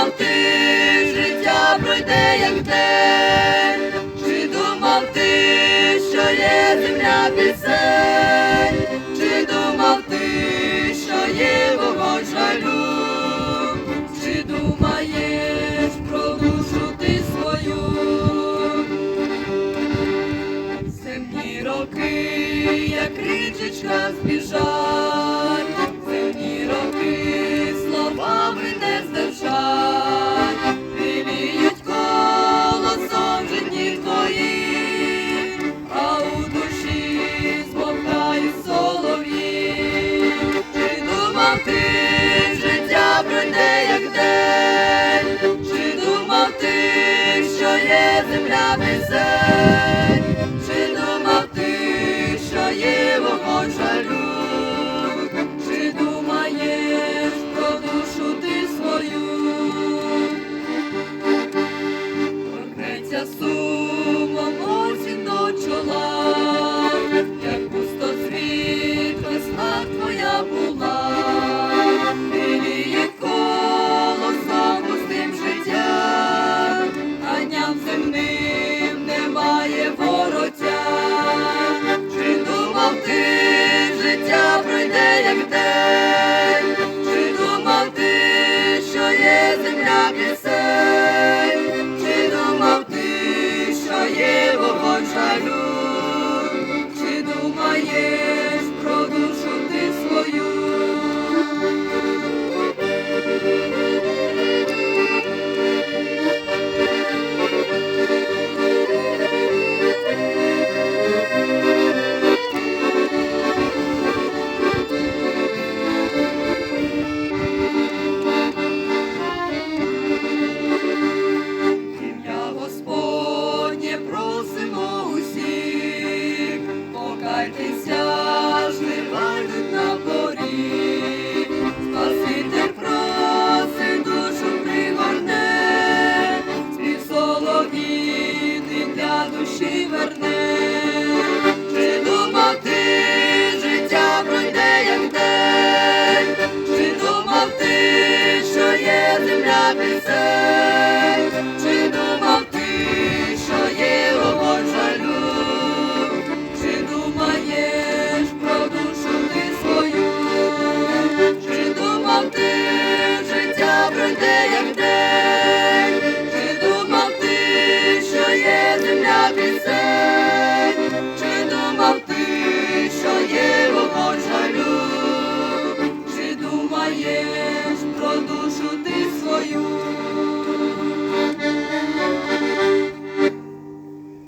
думав ти, життя пройде, як день, чи думав ти, що є земля пісень, чи думав ти, що є мого жалю, чи думаєш про душу ти свою, земні роки, як річечка збіжав. It's